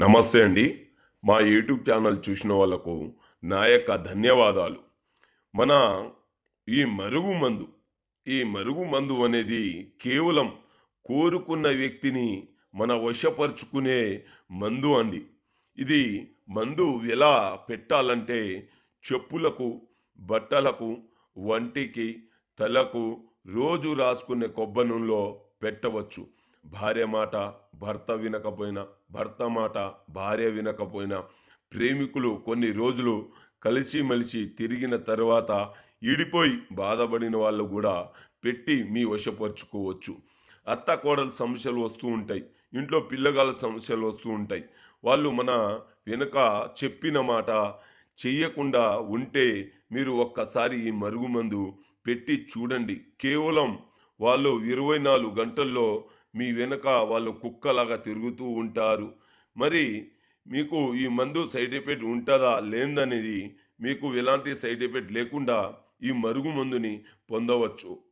నమస్తే అండి. మా యూట్యూబ్ ఛానల్ చూసిన వాళ్ళకు నా యొక్క ధన్యవాదాలు. మన ఈ మరుగు మందు ఈ మరుగు మందు అనేది కేవలం కోరుకున్న వ్యక్తిని మన వశపరుచుకునే మందు అండి. ఇది మందు ఎలా పెట్టాలంటే చెప్పులకు బట్టలకు వంటికి తలకు రోజు రాసుకునే కొబ్బ నూనెలో పెట్టవచ్చు. భార్య మాట భర్త వినకపోయినా భర్త మాట భార్య వినకపోయినా ప్రేమికులు కొన్ని రోజులు కలిసిమెలిసి తిరిగిన తర్వాత ఇడిపోయి బాధపడిన వాళ్ళు కూడా పెట్టి మీ వశపరుచుకోవచ్చు. అత్త కోడల సమస్యలు వస్తూ ఉంటాయి. ఇంట్లో పిల్లగాల సమస్యలు వస్తూ ఉంటాయి. వాళ్ళు మన వెనుక చెప్పిన మాట చెయ్యకుండా ఉంటే మీరు ఒక్కసారి ఈ మరుగుమందు పెట్టి చూడండి. కేవలం వాళ్ళు ఇరవై నాలుగు గంటల్లో మీ వెనుక వాళ్ళు కుక్కలాగా తిరుగుతూ ఉంటారు. మరి మీకు ఈ మందు సైడ్ ఎఫెక్ట్ ఉంటుందా? లేదనేది మీకు ఎలాంటి సైడ్ ఎఫెక్ట్ లేకుండా ఈ మరుగు మందుని పొందవచ్చు.